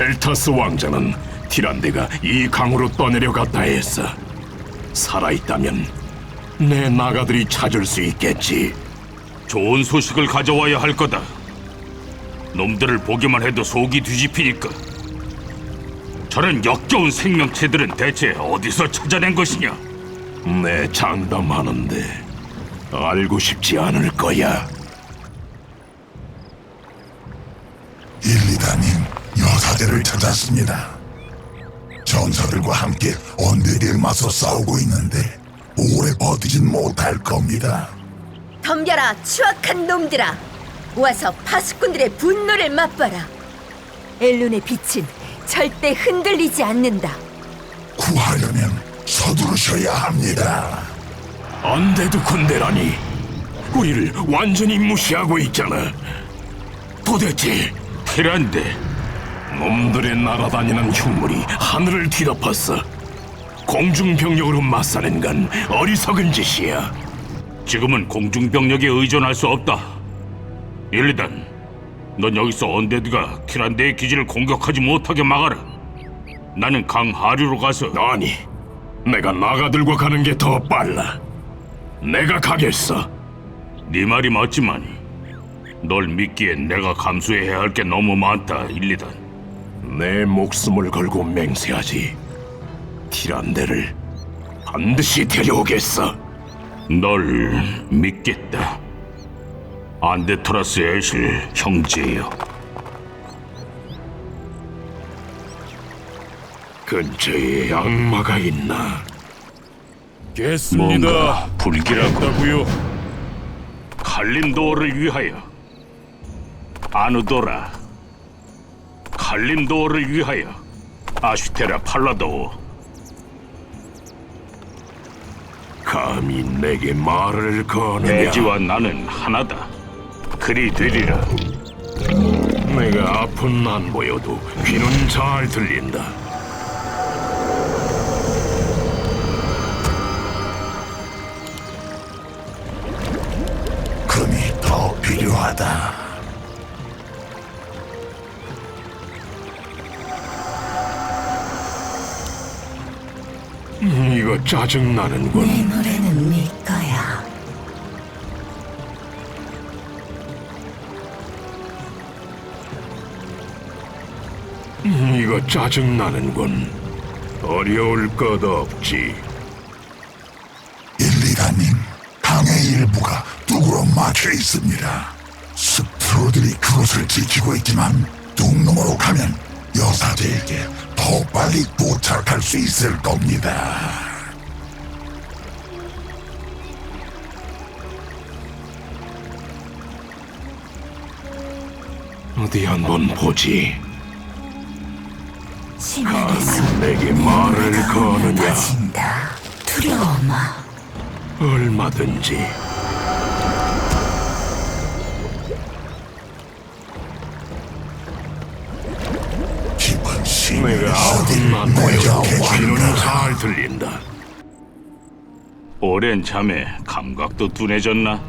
켈타스 왕자는 티란데가 이 강으로 떠내려갔다 했어. 살아있다면 내 나가들이 찾을 수 있겠지. 좋은 소식을 가져와야 할 거다. 놈들을 보기만 해도 속이 뒤집히니까. 저런 역겨운 생명체들은 대체 어디서 찾아낸 것이냐? 내 장담하는데 알고 싶지 않을 거야. 일리다님 여사제를 찾았습니다. 전사들과 함께 언데리에 맞서 싸우고 있는데 오래 버티진 못할 겁니다. 덤벼라 추악한 놈들아 와서 파수꾼들의 분노를 맛봐라 엘룬의 빛은 절대 흔들리지 않는다 구하려면 서두르셔야 합니다. 안돼도 군대라니 우리를 완전히 무시하고 있잖아. 도대체 티란데 놈들의 날아다니는 흉물이 하늘을 뒤덮었어. 공중병력으로 맞서는 건 어리석은 짓이야. 지금은 공중병력에 의존할 수 없다. 일리단, 넌 여기서 언데드가 티란데의 기지를 공격하지 못하게 막아라. 나는 강 하류로 가서 아니, 내가 나가들고 가는 게 더 빨라. 내가 가겠어. 네 말이 맞지만 널 믿기엔 내가 감수해야 할 게 너무 많다, 일리단. 내 목숨을 걸고 맹세하지. 티란데를 반드시 데려오겠어. 널 믿겠다. 안데토라스 애실 형제여. 근처에 악마가 있나? 뭔가 불길하고 다고요? 칼림도어를 위하여. 아누도라. 칼림도어를 위하여. 아슈테라 팔라도어. 감히 내게 말을 거느냐? 대지와 나는 하나다. 그리 되리라. 내가 앞은 안 보여도 귀는 잘 들린다. 음, 이거 짜증 나는군. 노래는 네 거야 음, 이거 짜증 나는군. 어려울 것 없지. 일리다님 강의 일부가 뚝으로 막혀 있습니다. 스프로들이 그곳을 지키고 있지만 뚝 너머로 가면 여사제에게 더 빨리 도착할 수 있을 겁니다. 어디 한번 보지. 심연에서 내게 말을 거느냐? 빠진다 두려워 마 얼마든지. 깊은 심을 내가 앞은 안 보여도 귀는 잘 들린다. 오랜 잠에 감각도 둔해졌나?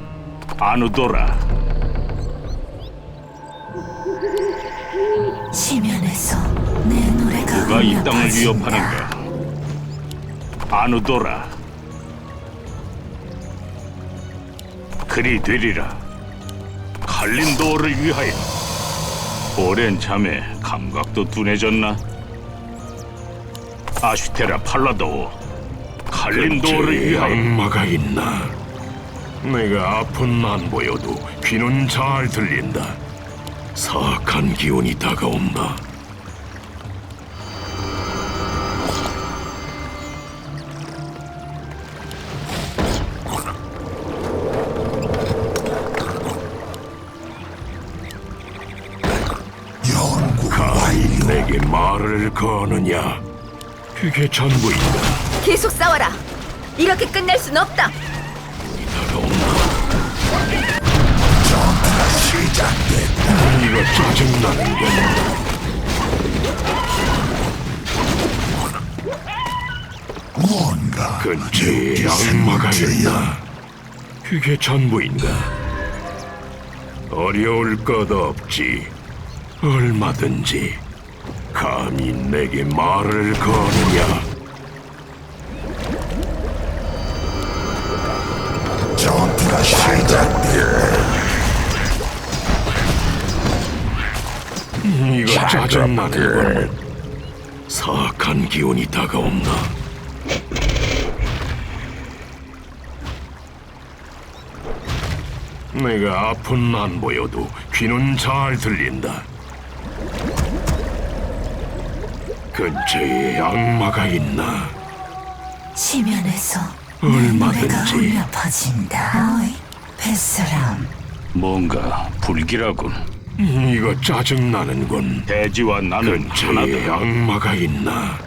아누도라. 심연에서 내 노래가 누가 이 땅을 흘러빠진다. 위협하는가? 아누도라. 그리 되리라. 칼림도어를 위하여. 오랜 잠에 감각도 둔해졌나? 아슈테라 팔라도어. 칼림도어를 근처에 위하여. 악마가 있나? 내가 앞은 안 보여도 귀는 잘 들린다. 사악한 기운이 다가온다. 연구 감히 내게 말을 거느냐? 그게 전부인가? 계속 싸워라 이렇게 끝낼 순 없다. 시작됐다. 이거 짜증나는군. 뭔가 근처에 악마가 있나? 그게 전부인가? 어려울 것 없지. 얼마든지. 감히 내게 말을 거느냐? 전투가 시작돼 이거 짜증나는군. 사악한 기운이 다가온다. 내가 앞은 안 보여도 귀는 잘 들린다. 근처에 악마가 있나? 지면에서 얼마든지. 퍼진다. 어이, 뱃사람. 뭔가 불길하군. 이거 짜증나는군. 대지와 나는 근처에 하나다. 악마가 있나?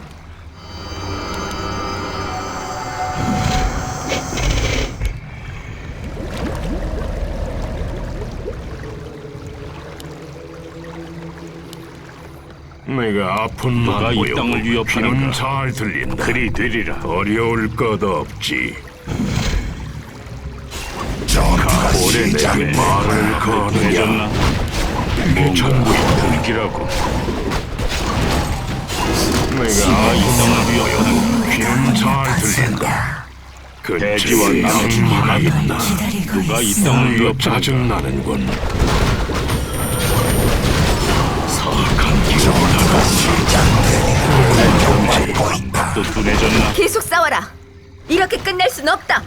내가 아픈 누가 안이 땅을 위협하는가? 귀는 잘 들린다. 그리 되리라. 어려울 것 없지. 전투가 오래 내게 시작돼 말을 거느냐? 해졌나? 전부 뭔가 불길하군. 내가 이 땅을 위협하는 귀는 잘 들린다. 대지와 악마가 하나다. 있나? 기다리고 누가 이. 땅을 위협하는가? 짜증나는군. 사악한 기운이다가 또 둔해졌나? 계속 싸워라. 이렇게 끝낼 순 없다.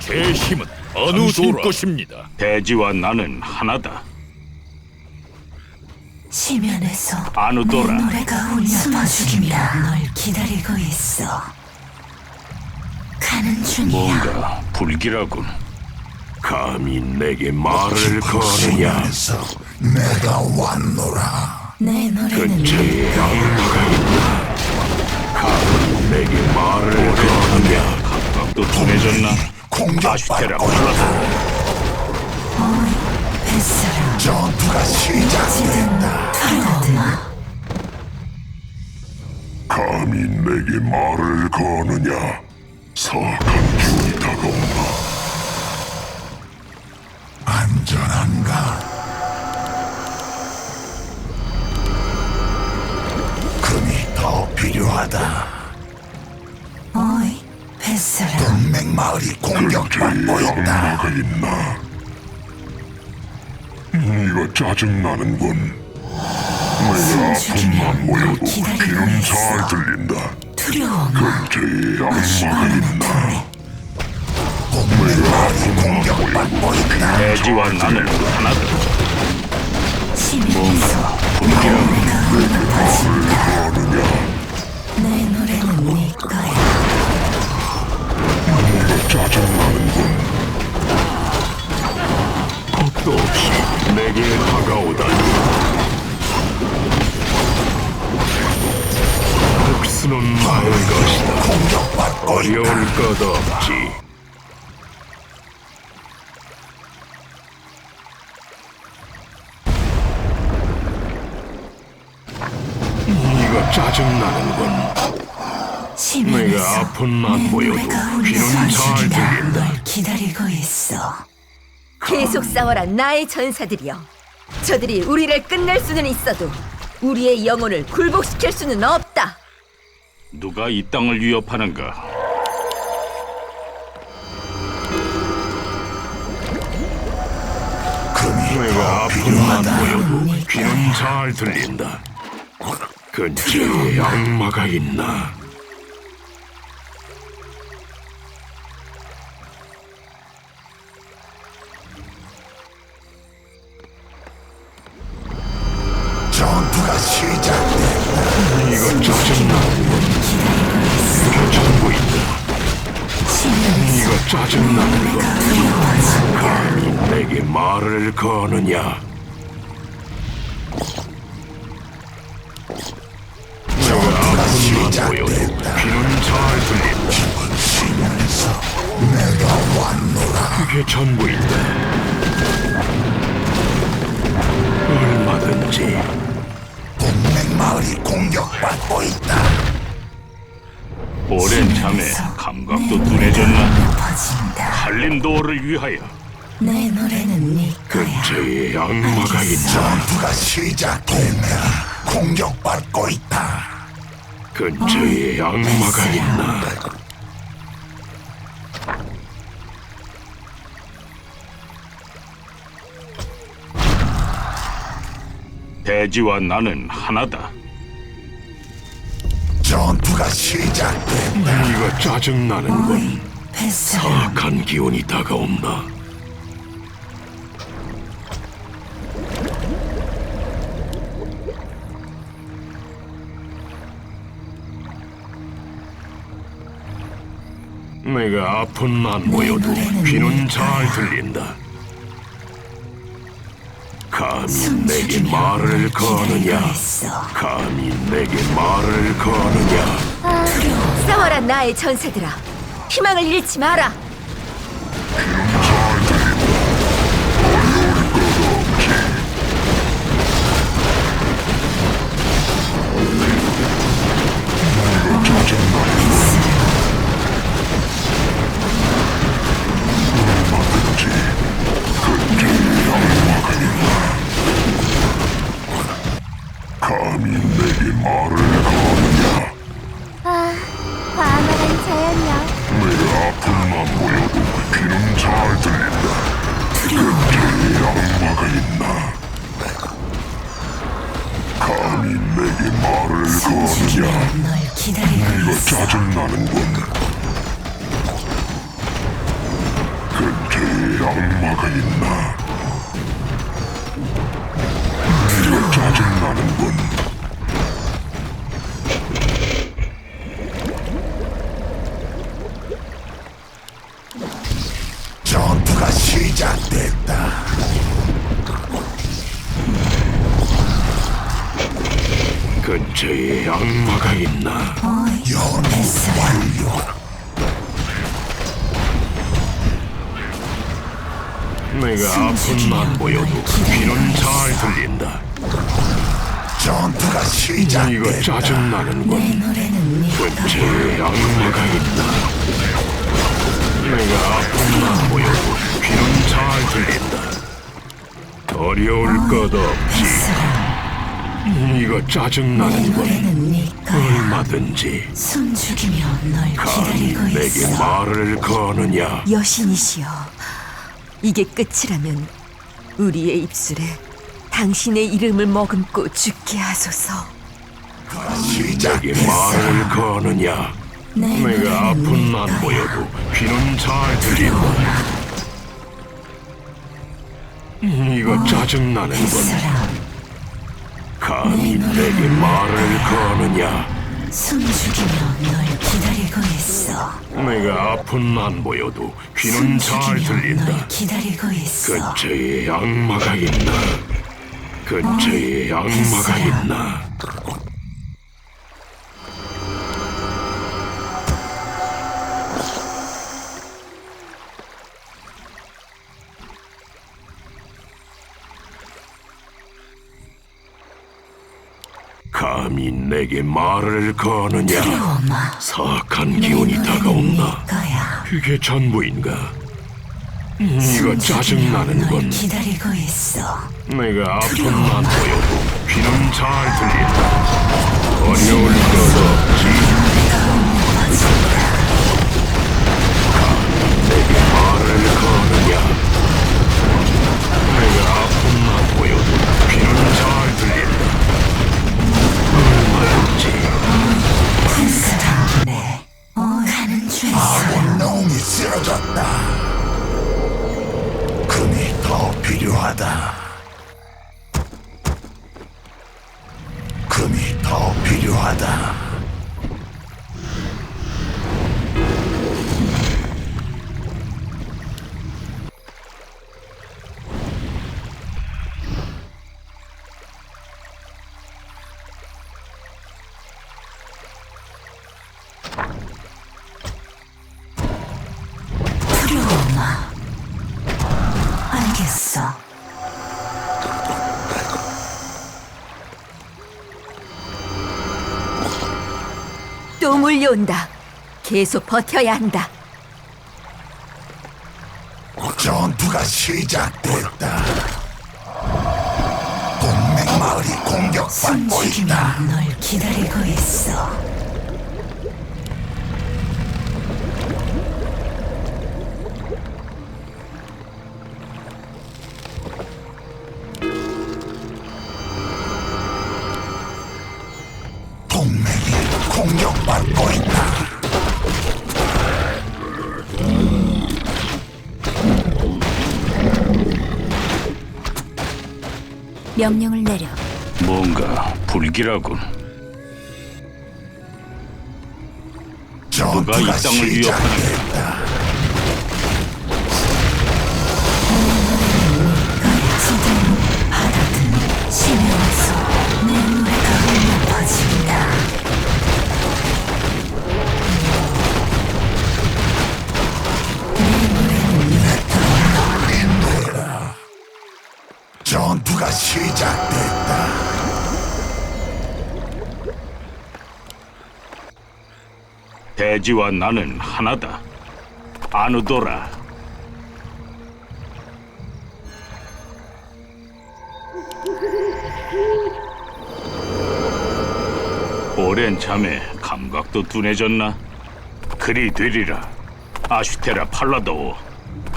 제 힘은 어느 줄 것입니다. 대지와 나는 하나다. 지면에서 아누도라. 내 노래가 울려 퍼진다. 널 기다리고 있어. 가는 중이야. 뭔가 불길하군. 감히 내게 말을 거느냐? 내가 왔노라 내 노래는 근처에 악마가 아슈테라 올라서 뱃사람. 전투가 시작된다 두려워마. 감히 내게 말을 거느냐? 사악한 기운이 다가온다. 안전한가 금이 더 필요하다 뱃사람. 동맹 마을이 공격받고 있다 악마가 있나? 이거 짜증나는군. 내가 아픔만 보여도 귀는 잘 들린다. 두려워마. 근처에 악마가 있나? 동맹 마을이 공격받고 있다 대지와 나는 하나다. 지면에서 불길하군. 울려 퍼진다. 내 노래는 네 거야. 짜증나는군. 겁도 없이 내게 다가오다니. 복수는 나의 것이다. 공격받고 어려울 것 없지. 이거 짜증나는군. 내가 아픈 안 보여도 귀는 잘 들린다. 널 기다리고 있어. 계속 싸워라 나의 전사들이여. 저들이 우리를 끝낼 수는 있어도 우리의 영혼을 굴복시킬 수는 없다. 누가 이 땅을 위협하는가? 금이 내가 필요하다 보여도 귀는 잘 들린다. 근처에 악마가 있나? 전투가 시작된다 이거 짜증나는군. 이게 전부 있다. 이거 짜증나는군. 감히 내게 말을 거느냐? 내가 아픈 안 보여도 귀는 잘 들린다. 내가 왔노라 그게 전부인데 얼마든지 마을이 공격받고 있다 오랜 잠에 감각도 둔해졌나? 퍼진다. 한림도어를 위하여 내 노래는 네 거야. 근처에 악마가 있다. 전투가 시작됐다. 공격받고 있다. 근처에 악마가 있나? 대지와 나는 하나다. 전투가 시작됐다. 이거 짜증나는군. 뱃살 악한 기운이 다가온다. 내가 아픈 안 보여도 귀는 잘 들린다. 감히 내게 말을 거느냐? 감히 내게 말을 거느냐? 싸워라 나의 전사들아. 희망을 잃지 마라. 말을 거느냐? 과감한 자연이여 내가 아픔만 보여도 귀는 잘 들린다. 곁에 악마가 있나? 감히 내게 말을 거느냐? 널 기다리고 이거 짜증나는군. 근처에 악마가 있나? 근처에 악마가 있나? 연구 완료. 내가 아픈 안 보여도 귀는 잘 들린다. 전투가 이거 시작됐다. 짜증나는군. 노래는 네 근처에 악마가 있나? 내가 아픈 안 보여도 귀는 잘 들린다. 어려울 것 없지. 이거 짜증나는군. 노래는 네 거야. 얼마든지 숨 죽이며 널 감히 기다리고 내게 있어. 말을 거느냐? 여신이시여, 이게 끝이라면 우리의 입술에 당신의 이름을 머금고 죽게 하소서. 내게 말을 거느냐? 내 내가 아픈 노래는 안. 보여도 귀는 잘 들린다. 이거 짜증나는군. 사람, 감히 내게 말을 거느냐? 숨 죽이며 널 기다리고 있어. 내가 아픈 안 보여도 귀는 잘 들린다. 널 기다리고 있어. 근처에 악마가 있나? 근처에 악마가 있나? 감히 내게 말을 거느냐? 두려워마. 사악한 기운이 다가온다. 거야. 이게 전부인가? 음, 이거 짜증나는군. 널 기다리고 있어. 내가 아픈 안 보여도 귀는 잘 들린다. 어려울 것없 또 물려온다. 계속 버텨야 한다. 전투가 시작됐다. 동맹 마을이 공격받고 있다. 널 기다리고 있어. 명령을 내려. 뭔가 불길하군. 누가 이 전투가 땅을 위협하는 시작됐다. 대지와 나는 하나다. 아누도라. 오랜 잠에 감각도 둔해졌나? 그리 되리라. 아슈테라 팔라도어.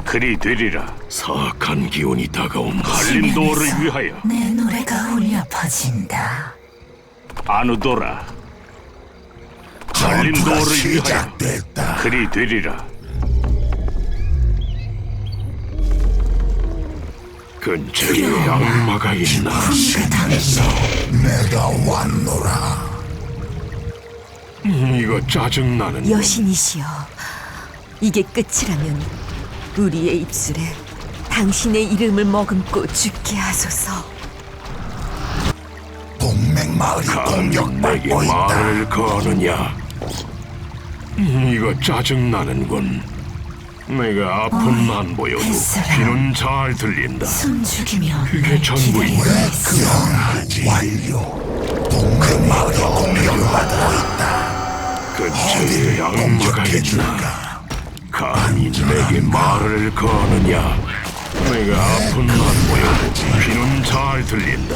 그리 되리라. 사악한 기운이 다가온다. 갈림도어를 위하여 내 노래가 울려 퍼진다. 아누도라. 위하여 시작됐다. 그리 되리라. 근처에 악마가 있나? 신에서 내가 왔노라. 이거 짜증나는 여신이시여, 이게 끝이라면 우리의 입술에 당신의 이름을 머금고 죽게 하소서. 동맹 마을이 공격받고 있다. 말을 거느냐? 이거 짜증나는군. 내가 아픔만 보여도 햇살아. 귀는 잘 들린다. 숨죽이며 그게 전부인가? 변하지 완료. 동맹 마을이 공격받고 있다. 근처에 악마가 있나? 감히 내게 말을 거느냐? 내가 아픔만 보여도 귀는 잘 들린다.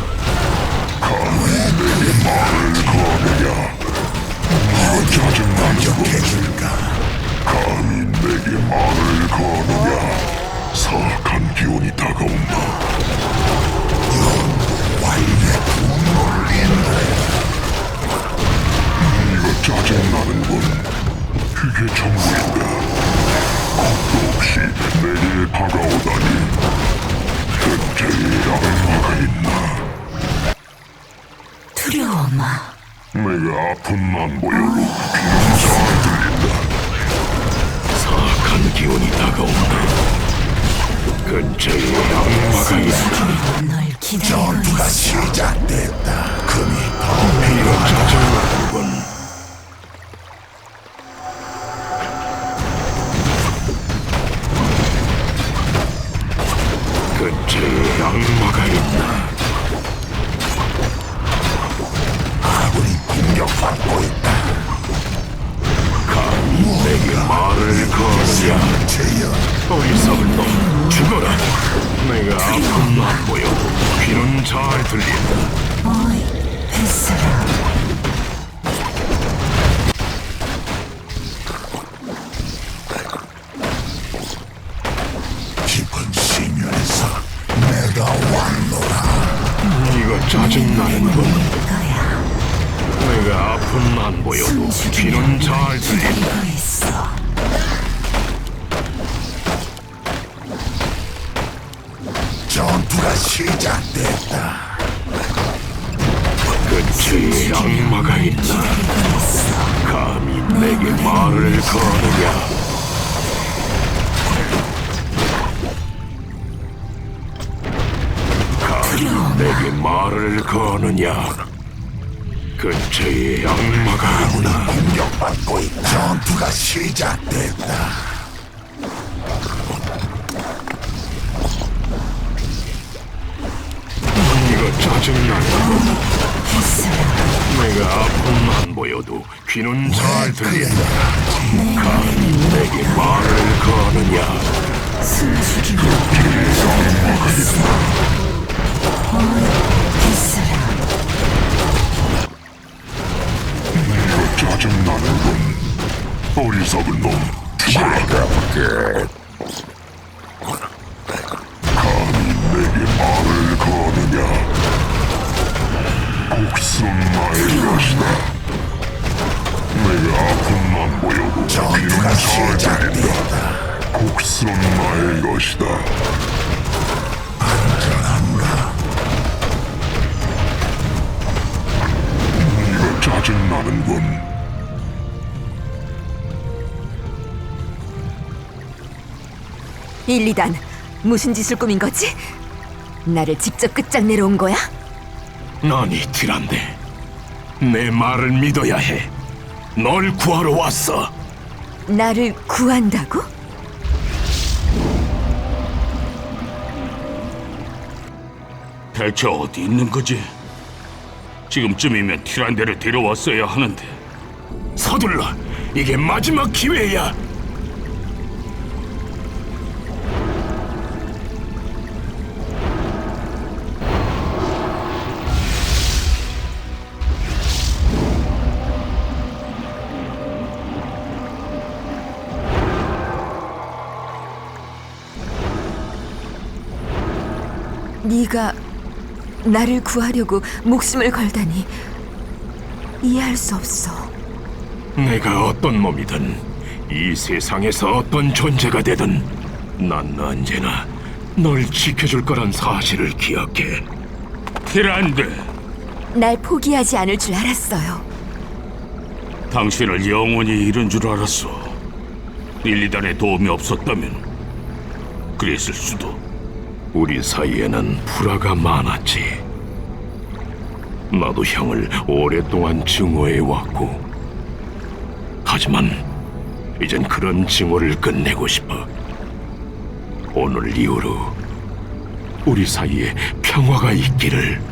감히 내게 말을 거느냐? 사악한 기운이 다가온다. 완료 분노를 인도해. 이거 짜증나는군. 그게 전부인가? 겁도 없이 내게 다가오다니. 근처에 악마가 있나? 두려워 마. 내가 보여도 귀는 잘 들린다. 사악한 기운이 다가온다. 근처에 악마가 있다. 전투가. 시작됐다. 금이 더 짜증 받고 있다. 감히 내게 말을 거느냐? 제여 어리석은 놈, 죽어라! 내가 아픔만 보여도 귀는 잘 들린다. 어이, 햇살아. 귀는 잘 들린다. 전투가 시작됐다. 끝에 악마가 있다. 감히 내게 말을 거느냐? 내게 말을 거느냐? 근처에 악마가 있나? 공격받고 있다. 전투가 시작됐다. 이거 짜증난다. 내가 아픔만 보여도 귀는 잘 들린다. 감히 내게 말을 거느냐? 이거 짜증나는군. 어리석은 놈. 차갑게. 감히 내게 말을 거느냐? 복수는 나의 것이다. 내가 아픔만 보여도 귀는 잘 들린다. 복수는 나의 것이다. 이거 짜증나는군. 일리단 무슨 짓을 꾸민 거지? 나를 직접 끝장내러 온 거야? 너니 티란데 내 말을 믿어야 해. 널 구하러 왔어. 나를 구한다고? 대체 어디 있는 거지? 지금쯤이면 티란데를 데려왔어야 하는데 서둘러. 이게 마지막 기회야. 네가 나를 구하려고 목숨을 걸다니 이해할 수 없어. 내가 어떤 몸이든 이 세상에서 어떤 존재가 되든 난 언제나 널 지켜줄 거란 사실을 기억해. 티란데 날 포기하지 않을 줄 알았어요. 당신을 영원히 잃은 줄 알았어. 일리단의 도움이 없었다면 그랬을 수도. 우리 사이에는 불화가 많았지. 나도 형을 오랫동안 증오해 왔고, 하지만 이젠 그런 증오를 끝내고 싶어. 오늘 이후로 우리 사이에 평화가 있기를.